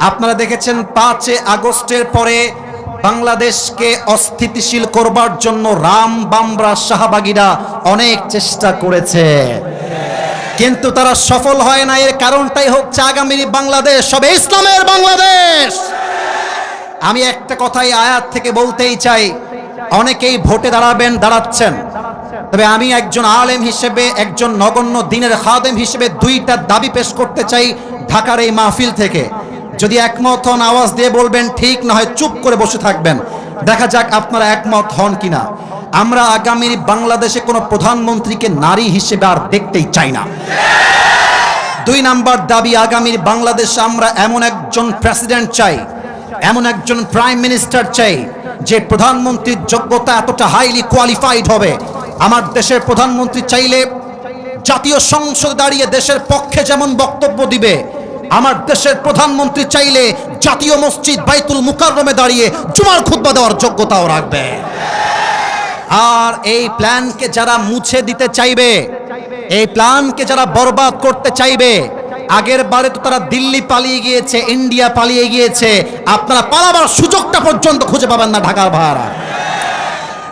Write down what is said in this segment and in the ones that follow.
আপনারা দেখেছেন পাঁচে আগস্টের পরে বাংলাদেশকে অস্থিতিশীল করবার জন্য রাম বামরা শাহবাগীরা অনেক চেষ্টা করেছে। কিন্তু তারা সফল হয় না, এর কারণটাই হচ্ছে আগামী বাংলাদেশ, সবে ইসলামের বাংলাদেশ। আমি একটা কথাই আয়াত থেকে বলতেই চাই, অনেকেই ভোটে দাঁড়াবেন, দাঁড়াচ্ছেন। তবে আমি একজন আলেম হিসেবে, একজন নগণ্য দিনের খাদেম হিসেবে দুইটা দাবি পেশ করতে চাই ঢাকার এই মাহফিল থেকে। যদি একমত হন, আওয়াজ দিয়ে বলবেন, ঠিক না হয় চুপ করে বসে থাকবেন। দেখা যাক আপনারা একমত হন কিনা। আমরা আগামী বাংলাদেশে কোনো প্রধানমন্ত্রীকে নারী হিসেবে আর দেখতেই চাই না। দুই নাম্বার দাবি, আগামীর বাংলাদেশে আমরা এমন একজন প্রেসিডেন্ট চাই, এমন একজন প্রাইম মিনিস্টার চাই, যে প্রধানমন্ত্রীর যোগ্যতা এতটা হাইলি কোয়ালিফাইড হবে। আমার দেশের প্রধানমন্ত্রী চাইলে জাতীয় সংসদ দাঁড়িয়ে দেশের পক্ষে যেমন বক্তব্য দিবে আমার দেশের প্রধানমন্ত্রী চাইলে জাতীয় মসজিদ বাইতুল মুকাররমে দাঁড়িয়ে জুমার খুতবা দেওয়ার যোগ্যতাও রাখবে। আর এই প্ল্যানকে যারা মুছে দিতে চাইবে, এই প্ল্যানকে যারা বরবাদ করতে চাইবে, আগের বারে তো তারা দিল্লি পালিয়ে গিয়েছে, ইন্ডিয়া পালিয়ে গিয়েছে, আপনারা পালাবার সুযোগটা পর্যন্ত খুঁজে পাবেন না ঢাকার ভাড়া।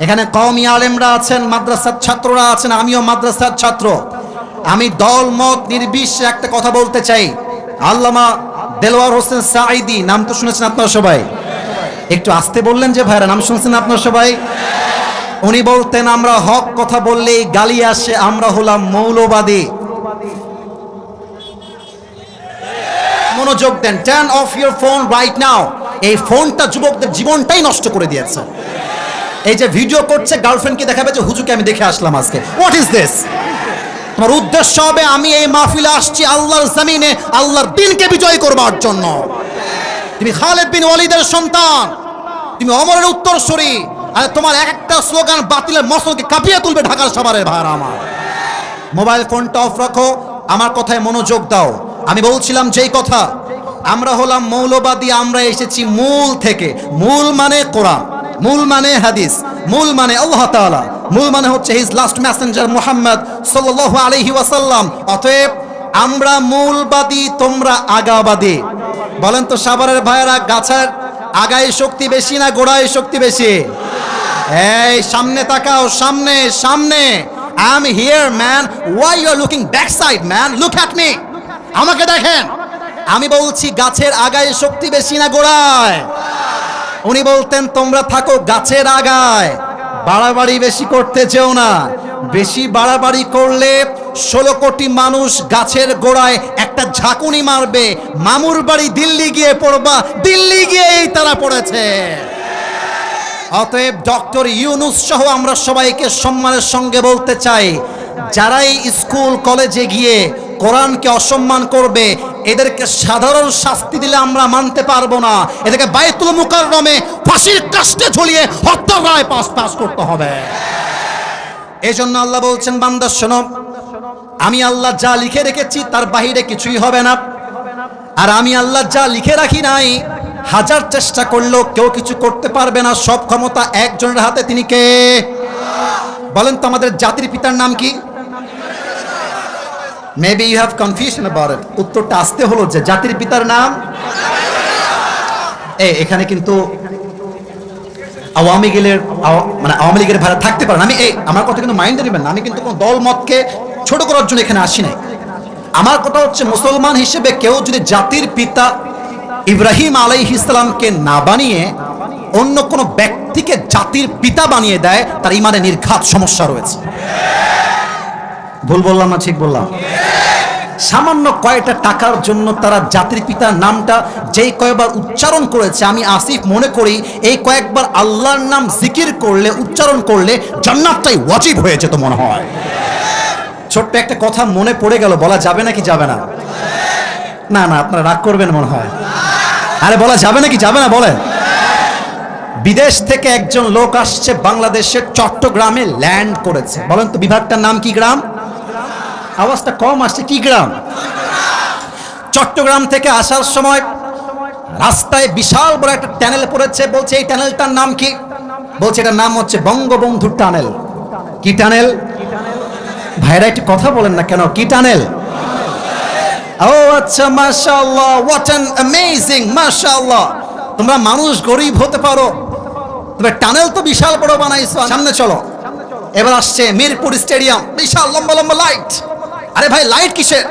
এখানে কওমি আলেমরা আছেন, মাদ্রাসার ছাত্ররা আছেন, আমিও মাদ্রাসার ছাত্র। আমি দল মত নির্বিশেষে একটা কথা বলতে চাই। আল্লামা দেলোয়ার হোসেন সাঈদি, নাম তো শুনেছেন আপনারা সবাই? একটু আসতে বললেন যে ভাইরা, নাম শুনছেন আপনারা সবাই? উনি বলতেন, আমরা হক কথা বললেই গালি আসে, আমরা হলাম মৌলবাদী। মনোযোগ দেন turn off your phone right now এই ফোনটা যুবকদের জীবনটাই নষ্ট করে দিয়েছে। এই যে ভিডিও করছে, গার্লফ্রেন্ডকে দেখাবে যে হুজুকে আমি দেখে আসলাম আজকে। হোয়াট ইজ দিস তোমার উদ্দেশ্য হবে, আমি এই মাহফিলে আসছি আল্লাহর জমিনে, আল্লাহর দিনকে বিজয় করবার জন্য। তুমি খালেদ বিন ওয়ালিদের সন্তান, তুমি অমরের উত্তরসূরি, আর তোমার এক একটা স্লোগান বাতিলের মসলকে কাঁপিয়ে তুলবে ঢাকার সবারের ভাড়া আমার। মোবাইল ফোনটা অফ রাখো, আমার কথায় মনোযোগ দাও। আমি বলছিলাম যেই কথা, আমরা হলাম মৌলবাদী, আমরা এসেছি মূল থেকে। মূল মানে কোরআন, মূল মানে হাদিস, মূল মানে আল্লাহ তাআলা। মূল মানে হচ্ছে হিজ লাস্ট মেসেঞ্জার মুহাম্মদ সাল্লাল্লাহু আলাইহি ওয়াসাল্লাম। অতএব আমরা মূলবাদী, তোমরা আগাবাদী। বলেন তো সাভারের ভাইয়েরা, গাছের আগায় শক্তি বেশি না গোড়ায় শক্তি বেশি? এই, সামনে তাকাও, সামনে সামনে। I am here man why you are looking back side man look at me আমাকে দেখেন। আমি বলছি, গাছের আগায় শক্তি বেশি না গোড়ায়? উনি বলতেন, তোমরা থাকো গাছের আগায়। বাড়াবাড়ি বেশি করতে চেও না। বেশি বাড়াবাড়ি করলে ষোলো কোটি মানুষ গাছের গোড়ায় একটা ঝাঁকুনি মারবে। মামুর বাড়ি দিল্লি গিয়ে পড়বা। দিল্লি গিয়েই তারা পড়েছে। অতএব ডক্টর ইউনুস সহ আমরা সবাইকে সম্মানের সঙ্গে বলতে চাই, যারাই স্কুল, কলেজে গিয়ে কোরআনকে অসম্মান করবে এদেরকে সাধারণ শাস্তি দিলে আমরা মানতে পারব না। এদেরকে বাইতুল মুকাররমে ফাঁসির কাস্টে ঝুলিয়ে হত্যার রায় পাস পাস করতে হবে। এই জন্য আল্লাহ বলছেন, বান্দা, শোনো, আমি আল্লাহ যা লিখে রেখেছি তার বাহিরে কিছুই হবে না। আর আমি আল্লাহ যা লিখে রাখি নাই, হাজার চেষ্টা করলেও কেউ কিছু করতে পারবে না। সব ক্ষমতা একজনের হাতে, তিনি কে? বলেন তো আমাদের জাতির পিতার নাম কি? Maybe you have confusion about it উত্তরটা আসতে হলো যে জাতির পিতার নাম। এ, এখানে কিন্তু আওয়ামী লীগের মানে আওয়ামী লীগের ভাড়া থাকতে পারেন আমি এই আমার কথা কিন্তু মাইন্ডে নেবেন না। আমি কিন্তু কোনো দল, মতকে ছোট করার জন্য এখানে আসি নাই। আমার কথা হচ্ছে মুসলমান হিসেবে কেউ যদি জাতির পিতা ইব্রাহিম আলাইহ ইসলামকে না বানিয়ে অন্য কোনো ব্যক্তিকে জাতির পিতা বানিয়ে দেয়, তার ইমানে নির্ঘাত সমস্যা রয়েছে। ভুল বললাম না, ঠিক বললাম? সামান্য কয়টা টাকার জন্য তারা জাতির পিতার নামটা যেই কয়েকবার উচ্চারণ করেছে, আমি আসিফ মনে করি এই কয়েকবার আল্লাহর নাম জিকির করলে, উচ্চারণ করলে জান্নাতটাই ওয়াজিব হয়ে যেত মনে হয়। ছোট্ট একটা কথা মনে পড়ে গেল, বলা যাবে নাকি যাবে না? না না, আপনারা রাগ করবেন মনে হয়। আরে, বলা যাবে নাকি যাবে না, বলেন। বিদেশ থেকে একজন লোক আসছে, বাংলাদেশের চট্টগ্রামে ল্যান্ড করেছে। বলেন তো, বিভাগটার নাম কি গ্রাম? আওয়াজটা কম আসছে, কি গ্রাম? চট্টগ্রাম থেকে আসার সময় রাস্তায় বিশাল বড় একটা ট্যানেল পড়েছে, বলছে এই ট্যানেলটার নাম কি? বলছে এটার নাম হচ্ছে বঙ্গবন্ধু টানেল কি টানেল ভাইরা একটু কথা বলেন না কেন? কি টানেল ও আচ্ছা মাশাআল্লাহ হোয়াট অ্যান অ্যামেজিং মাশাআল্লাহ। তোমরা মানুষ গরিব হতে পারো। তবে টানেল তো বিশাল বড় বানাইছো, সামনে চলো। এবার আসছে মিরপুর স্টেডিয়াম, বিশাল লম্বা লম্বা লাইট আরে ভাই লাইট কিসের?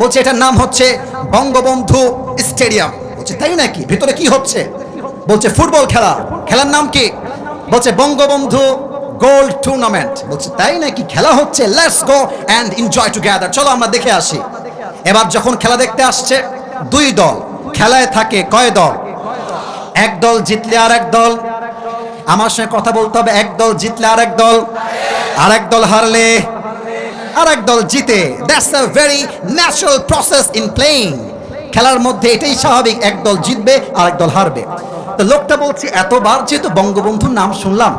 বলছে এটার নাম হচ্ছে বঙ্গবন্ধু স্টেডিয়াম। বলছে, তাই নাকি? ভিতরে কি হচ্ছে? বলছে, ফুটবল খেলা। খেলার নাম কি? বলছে, বঙ্গবন্ধু গোল্ড টুর্নামেন্ট। বলছে, তাই নাকি? খেলা হচ্ছে let's go and enjoy together চলো আমরা দেখে আসি। এবার যখন খেলা দেখতে আসছে, দুই দল। খেলায় থাকে কয় দল? এক দল জিতলে আর এক দল। আমার সঙ্গে কথা বলতে হবে, এক দল জিতলে আর এক দল। আর এক দল হারলে আর দল জিতে। That's a very natural process in playing খেলার মধ্যে এটাই স্বাভাবিক, এক দল জিতবে আর দল হারবে। তো লোকটা বলছে, এতবার যেহেতু বঙ্গবন্ধুর নাম শুনলাম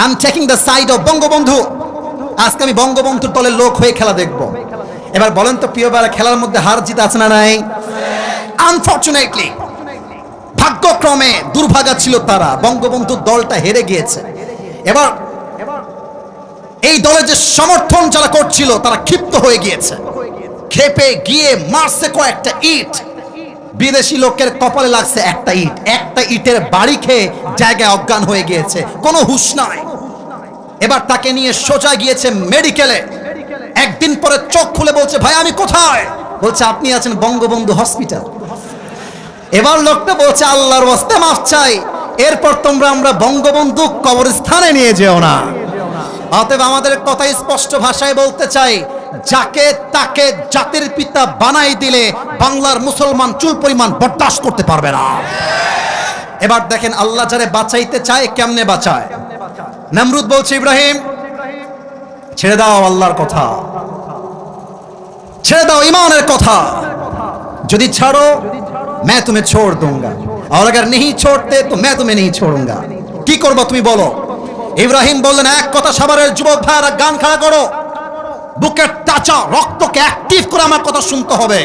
I am taking the side of Bangabandhu. আজকে আমি বঙ্গবন্ধুর দলের লোক হয়ে খেলা দেখব। এবার বলেন তো, প্রিয় বেলা খেলার মধ্যে হার জিত আছে না নাই? আনফর্চুনেটলি ভাগ্যক্রমে দুর্ভাগা ছিল তারা। বঙ্গবন্ধুর দলটা হেরে গিয়েছে। এবার এই দলে যে সমর্থন যারা করছিল, তারা ক্ষিপ্ত হয়ে গিয়েছে। খেপে গিয়ে মারছে কয়েকটা ইট। বিদেশি লোকের কপালে লাগছে একটা ইট। একটা ইটের বাড়ি খেয়ে জায়গায় অজ্ঞান হয়ে গিয়েছে। কোনো হুশ নাই। এবার তাকে নিয়ে সোজা গিয়েছে মেডিকেলে। একদিন পরে চোখ খুলে বলছে, ভাই, আমি কোথায়? বলছে, আপনি আছেন বঙ্গবন্ধু হসপিটাল। এবার লোকটা বলছে, আল্লাহর বস্তে মাফ চাই। এরপর তোমরা আমরা বঙ্গবন্ধু কবরস্থানে নিয়ে যেও না। অতএব আমাদের কথা স্পষ্ট ভাষায় বলতে চাই যাকে তাকে জাতির পিতা বানাই দিলে বাংলার মুসলমান চুল পরিমাণ বরদাস্ত করতে পারবে না এবার দেখেন আল্লাহ যারে বাঁচাইতে চায় কেমনে বাঁচায় নমরুদ বলছে ইব্রাহিম ছেড়ে দাও আল্লাহর কথা ছেড়ে দাও ইমানের কথা যদি ছাড়ো मैं तुम्हें छोड़ दूंगा और अगर नहीं छोड़ते तो मैं तुम्हें नहीं छोड़ूंगा কি করবো তুমি বলো ইব্রাহিম বললেন, এক কথা সাভারের যুবক ভাইরা গান খাড়া করো। বুকের টাচা রক্তকে অ্যাক্টিভ করে আমার কথা শুনতে হবে।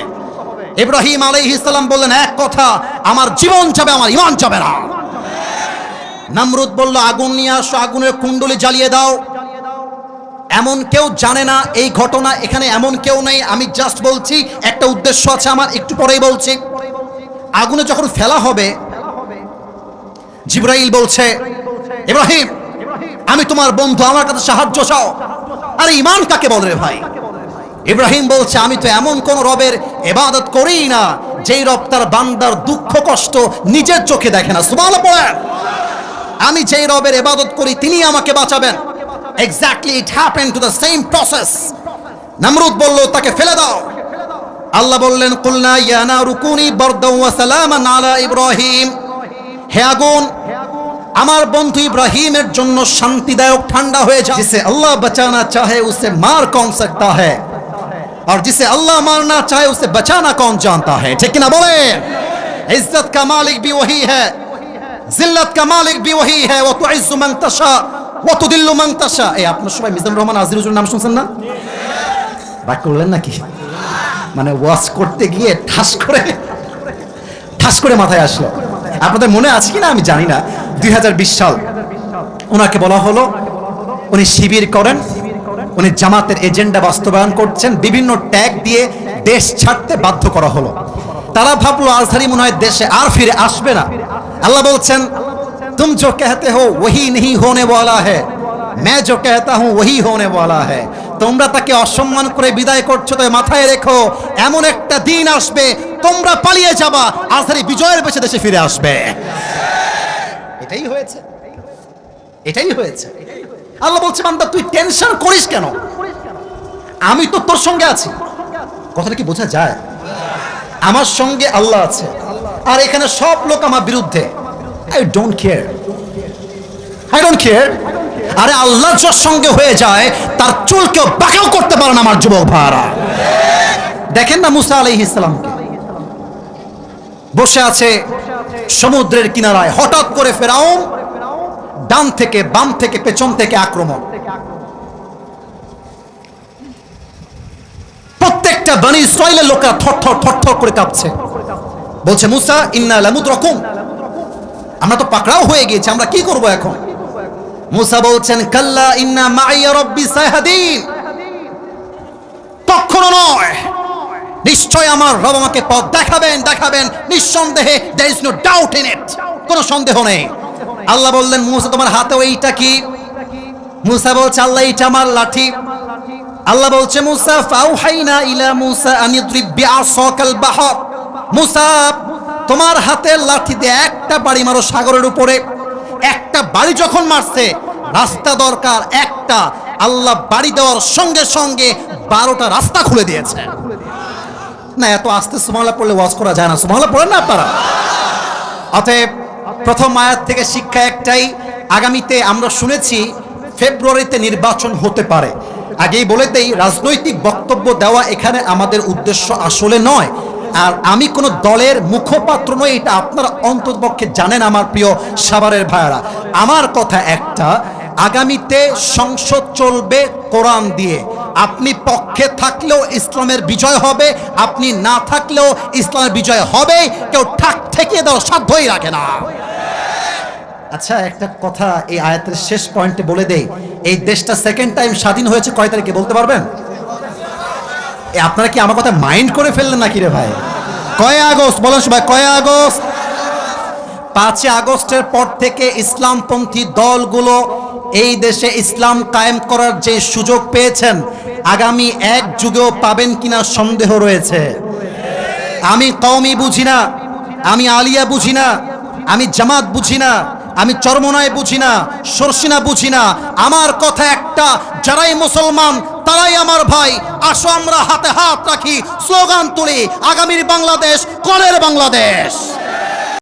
ইব্রাহিম আলাইহিস ইসলাম বললেন, এক কথা, আমার জীবন যাবে, আমার ইমান যাবে না। নামরুদ বলল, আগুন নিয়ে আসো, আগুনের কুণ্ডলি জ্বালিয়ে দাও। এমন কেউ জানে না, এই ঘটনা এখানে এমন কেউ নেই। আমি জাস্ট বলছি, একটা উদ্দেশ্য আছে আমার, একটু পরেই বলছি। আগুনে যখন ফেলা হবে, জিব্রাইল বলছে, ইব্রাহিম আমি তোমার বন্ধু, আমার কাছে সাহায্য চাও। আরে ইমান কাকে বলে রে ভাই? ইব্রাহিম বলছে, আমি তো এমন কোন রবের এবাদত করি না, যেই রব তার বান্দার দুঃখ, কষ্ট নিজের চোখে দেখে না। সুবহানাল্লাহ পড়েন। আমি যেই রবের এবাদত করি, তিনি আমাকে বাঁচাবেন। Exactly it happen to the same process নামরুদ বলল, তাকে ফেলে দাও। আল্লাহ বললেন, কুলনা ইয়ানা রুকুনি বরদাও ওয়া সালামান আলা ইব্রাহিম। হে আগুন আমার বন্ধু ইব্রাহিমের জন্য শান্তিদায়ক ঠান্ডা হয়ে যায় जिसे अल्लाह बचाना चाहे उसे मार कौन सकता है और जिसे अल्लाह मारना चाहे उसे बचाना कौन जानता है ठीक ना बोले इज्जत का मालिक भी वही है जिल्लत का मालिक भी वही है वो तो इज्जु मन तशा वो तो दिल्लु मन तशा এই আপনার সবাই মিজানুর রহমান আজিরুজুর নাম শুনছেন না বাক করলেন নাকি মানে ওয়াশ করতে গিয়ে ঠাস করে ঠাস করে মাথায় আসলো আপনাদের মনে আছে কিনা আমি জানি না দুই সাল ওনাকে বলা হলো উনি শিবির করেন উনি জামাতের এজেন্ডা বাস্তবায়ন করছেন বিভিন্ন ট্যাগ দিয়ে দেশ ছাড়তে বাধ্য করা হলো তারা ভাবলো আজহারি মনে হয় দেশে আর ফিরে আসবে না আল্লাহ বলছেন तुम जो कहते हो वही नहीं होने वाला है मैं जो कहता हूं वही होने वाला है তোমরা তাকে অসম্মান করে বিদায় করছ তো মাথায় রেখো, এমন একটা দিন আসবে, তোমরা পালিয়ে যাবা আজহারি বিজয়ের বেশে দেশে ফিরে আসবে। এটাই হয়েছে। এটাই হয়েছে। আল্লাহ বলছে, বান্দা, তুই টেনশন করিস কেন? আমি তো তোর সঙ্গে আছি। কথাটা কি বোঝা যায়? আমার সঙ্গে আল্লাহ আছে। আর এখানে সব লোক আমার বিরুদ্ধে। I don't care I don't care আরে আল্লাহ যার সঙ্গে হয়ে যায়, তার চুল কেউ বাঁকাও করতে পারে না আমার যুবক ভাইরা। দেখেন না মুসা আলাইহিস ইসলামকে বসে আছে সমুদ্রের কিনারায়, হঠাৎ করে ফেরাউন ডান থেকে, বাম থেকে, পেছন থেকে আক্রমণ। প্রত্যেকটা বানি ইসরায়েলের লোকেরা থরথর থরথর করে কাঁপছে। বলছে, মুসা, ইন্না লামুদ রকম আমরা তো পাকড়াও হয়ে গিয়েছি, আমরা কি করব এখন? মুসা বলছেন, কাল্লা ইন্না মাইয়া রব্বি সাহাদিন কখনো নয়। নিশ্চয় আমার রব আমাকে পথ দেখাবেন দেখাবেন। নিঃসন্দেহে there is no doubt in it কোনো সন্দেহ নেই। আল্লাহ বললেন, মুসা, তোমার হাতে ওইটা কি? মুসা বলছে, আল্লাহ, এইটা আমার লাঠি। আল্লাহ বলছে, মুসা, ফাউহাইনা ইলা মুসা আনিদ্রিব বিআসাকাল বাহর। মুসা, তোমার হাতের লাঠি দিয়ে একটা বাড়ি মারো সাগরের উপরে। একটা বাড়ি যখন মারছে, রাস্তা দরকার একটা। আল্লাহ বাড়ি দেওয়ার সঙ্গে সঙ্গে বারোটা রাস্তা খুলে দিয়েছে। না, এত আস্তে সুমালা পড়লে ওয়াজ করা যায় না। সুমালা পড়েন না আপনারা? অতএব প্রথম আয়াত থেকে শিক্ষা একটাই, আগামীতে আমরা শুনেছি ফেব্রুয়ারিতে নির্বাচন হতে পারে। আগেই বলে দেই, রাজনৈতিক বক্তব্য দেওয়া এখানে আমাদের উদ্দেশ্য আসলে নয়। আর আমি কোনো দলের মুখপাত্র নই, এটা আপনারা অন্ততপক্ষে জানেন আমার প্রিয় সাভারের ভাইয়ারা। আমার কথা একটা, আগামীতে সংসদ চলবে কোরআন দিয়ে। আপনি পক্ষে থাকলেও ইসলামের বিজয় হবে, আপনি না থাকলেও ইসলামের বিজয় হবে, কেউ ঠাক ঠেকিয়ে দেওয়ার সাধ্যই রাখে না। আচ্ছা একটা কথা এই আয়াতের শেষ পয়েন্টে বলে দেই, এই দেশটা সেকেন্ড টাইম স্বাধীন হয়েছে কয় তারিখে বলতে পারবেন? আপনারা কি আমার কথা মাইন্ড করে ফেললেন নাকি রে ভাই? কয় আগস্ট? বলেন সবাই, কয় আগস্ট? পাঁচই আগস্টের পর থেকে ইসলামপন্থী দলগুলো এই দেশে ইসলাম কায়েম করার যে সুযোগ পেয়েছেন, আগামী এক যুগেও পাবেন কিনা সন্দেহ রয়েছে। আমি কওমি বুঝি না, আমি আলিয়া বুঝি না, আমি জামাত বুঝি না, আমি চরমনায় বুঝি না, সরসিনা বুঝি না। আমার কথা একটা, যারাই মুসলমান তারাই আমার ভাই। আসো আমরা হাতে হাত রাখি স্লোগান তুলি আগামীর বাংলাদেশ কলের বাংলাদেশ।